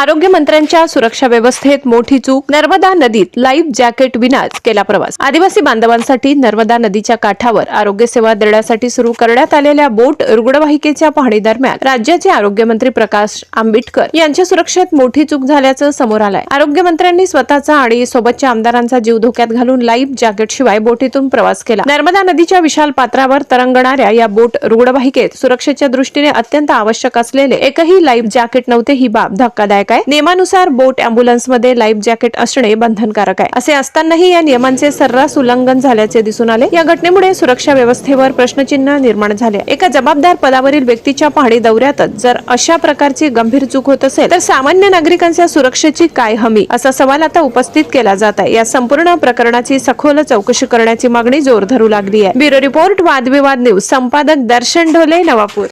आरोग्यमंत्र्यांच्या सुरक्षा व्यवस्थेत मोठी चूक. नर्मदा नदीत लाईफ जॅकेट विनाच केला प्रवास. आदिवासी बांधवांसाठी नर्मदा नदीच्या काठावर आरोग्य सेवा देण्यासाठी सुरू करण्यात आलेल्या बोट रुग्णवाहिकेच्या पाहणी दरम्यान राज्याचे आरोग्यमंत्री प्रकाश आंबेडकर यांच्या सुरक्षेत मोठी चूक झाल्याचं समोर आलंय. आरोग्यमंत्र्यांनी स्वतःचा आणि सोबतच्या आमदारांचा जीव धोक्यात घालून लाईफ जॅकेट शिवाय बोटीतून प्रवास केला. नर्मदा नदीच्या विशाल पात्रावर तरंगणाऱ्या या बोट रुग्णवाहिकेत सुरक्षेच्या दृष्टीने अत्यंत आवश्यक असलेले एकही लाईफ जॅकेट नव्हते ही बाब धक्कादायक आहे. नियमानुसार बोट अँब्युलन्समध्ये लाईफ जॅकेट असणे बंधनकारक आहे. असे असतानाही या नियमांचे सर्रास उल्लंघन झाल्याचे दिसून आले. या घटनेमुळे सुरक्षा व्यवस्थेवर प्रश्नचिन्ह निर्माण झाले. एका जबाबदार पदावरील व्यक्तीच्या पाहणी दौऱ्यातच जर अशा प्रकारची गंभीर चूक होत असेल तर सामान्य नागरिकांच्या सुरक्षेची काय हमी? असा सवाल आता उपस्थित केला जात आहे. या संपूर्ण प्रकरणाची सखोल चौकशी करण्याची मागणी जोर धरू लागली आहे. ब्युरो रिपोर्ट वादविवाद न्यूज संपादक दर्शन ढोले नवापूर.